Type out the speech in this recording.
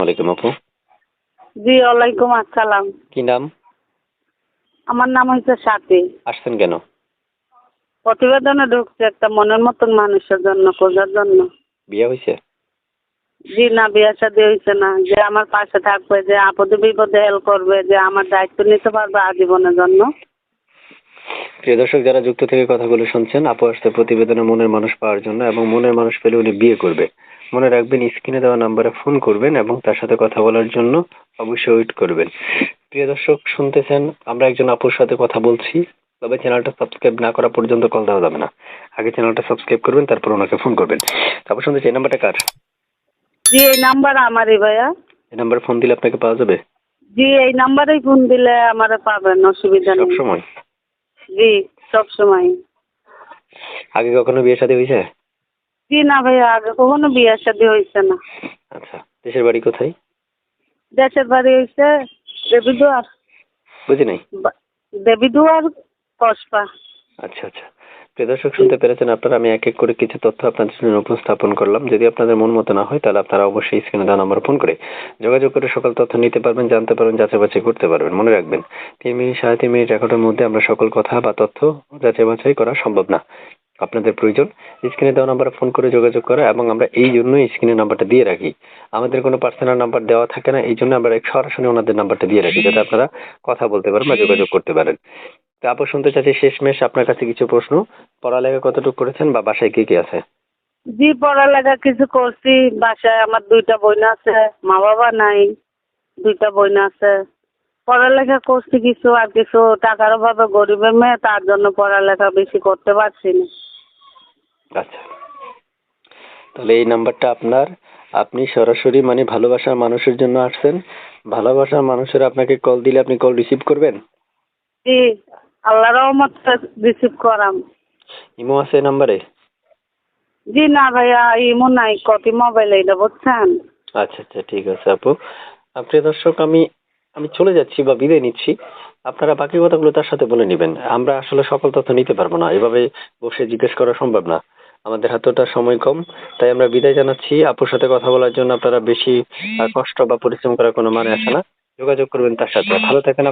ওয়ালাইকুম আপু। জি ওয়ালাইকুম আসসালাম। কি নাম? আমার নাম হচ্ছে সাথী। আসছেন কেন? প্রতিবেদনে ঢুকছে একটা মনের মতন মানুষের জন্য খোঁজার জন্য। বিয়ে হয়েছে জি না বিয়ে শাদী হয়েছে না। যে আমার পাশে থাকবে যে আপদে বিপদে হেল্প করবে যে আমার দায়িত্ব নিতে পারবে আজীবনের জন্য। প্রিয় দর্শক যারা যুক্ত থেকে কথাগুলো শুনছেন আপু আসছে প্রতিবেদনে মনের মানুষ পাওয়ার জন্য এবং মনের মানুষ পেলে উনি বিয়ে করবে। মনে রাখবেন স্ক্রিনে দেওয়া নাম্বারে ফোন করবেন এবং তার সাথে কথা বলার জন্য অবশ্যই ওয়েট করবেন। প্রিয় দর্শক শুনতেছেন আমরা একজন আপুর সাথে কথা বলছি। তবে চ্যানেলটা সাবস্ক্রাইব না করা পর্যন্ত কল দেওয়া যাবে না। আগে চ্যানেলটা সাবস্ক্রাইব করবেন তারপর ওনাকে ফোন করবেন। তারপর শুনতেছি এই নাম্বারটা কার? জি এই নাম্বার আমারই ভাইয়া। এই নাম্বারে ফোন দিলে আপনাকে পাওয়া যাবে? জি এই নাম্বারেই ফোন দিলে আমার পাবেন অসুবিধা নেই। সব সময় জি সব সময় আগে কখনো বিয়ে শাদী হয়েছে? জি না ভাইয়া আগে কখনো বিয়ে শাদী হয়েছে না। আচ্ছা দেশের বাড়ি কোথায়? দেশের বাড়ি হয়েছে দেবীদুয়ার। বুঝি নাই? দেবীদুয়ার কসবা। আচ্ছা আচ্ছা। প্রিয় দর্শক শুনতে পেরেছেন আপনারা আমি এক এক করে কিছু তথ্য আপনাদের জন্য উপস্থাপন করলাম। যদি আপনাদের মন মতো না হয় তাহলে আপনারা অবশ্যই স্ক্রিনে দেওয়া নাম্বার ফোন করে যোগাযোগ করে সকল তথ্য নিতে পারবেন জানতে পারবেন যাচাই বাছাই করতে পারবেন। মনে রাখবেন তিন মিনিট সাড়ে তিন মিনিট রেকর্ডের মধ্যে আমরা সকল কথা বা তথ্য যাচাই বাছাই করা সম্ভব না। আপনাদের প্রয়োজন, স্ক্রিনে দেওয়া নাম্বারে ফোন করে যোগাযোগ করা এবং আমরা এই জন্যই স্ক্রিনে নাম্বারটা দিয়ে রাখি। আমাদের কোনো পার্সোনাল নাম্বার দেওয়া থাকে না, এই জন্য আমরা সরাসরি ওনাদের নাম্বারটা দিয়ে রাখি, যাতে আপনারা কথা বলতে পারেন বা যোগাযোগ করতে পারেন। তারপর শুনতে চাচ্ছি শেষমেশ আপনার কাছে কিছু প্রশ্ন। পড়ালেখা কতটুকু করেছেন বা বাসায় কে কে আছে? জি, পড়ালেখা কিছু করছি, বাসায় আমার দুইটা বোন আছে, মা বাবা নাই, দুইটা বোন আছে। পড়ালেখা করছি কিছু, আর কিছু টাকার অভাবে গরিবের মেয়ে, তার জন্য পড়ালেখা বেশি করতে পারছি না। আচ্ছা। তাহলে এই নাম্বারটা আপনার। আপনি সরাসরি মানে ভালোবাসার মানুষের জন্য আসছেন। ভালোবাসার মানুষের আপনাকে কল দিলে আপনি কল রিসিভ করবেন? জি আল্লাহ রহমত রিসিভ করাম। ইমো আছে এই নাম্বারে? জি না ভাইয়া ইমো নাই কপি মোবাইল এটা বুঝছেন? আচ্ছা আচ্ছা ঠিক আছে আপু। আপনি দর্শক আমি আমি চলে যাচ্ছি বা বিদায় নিচ্ছি। আপনারা বাকি কথাগুলো তার সাথে বলে নেবেন। আমরা আসলে সকল তথ্য নিতে পারব না। এভাবে বসে জিজ্ঞেস করা সম্ভব না। আমাদের হাতে ওটা সময় কম। তাই আমরা বিদায় জানাচ্ছি। আপুর সাথে কথা বলার জন্য আপনারা বেশি কষ্ট বা পরিশ্রম করার কোনো মানে আসে না। যোগাযোগ করবেন তার সাথে। ভালো থাকেন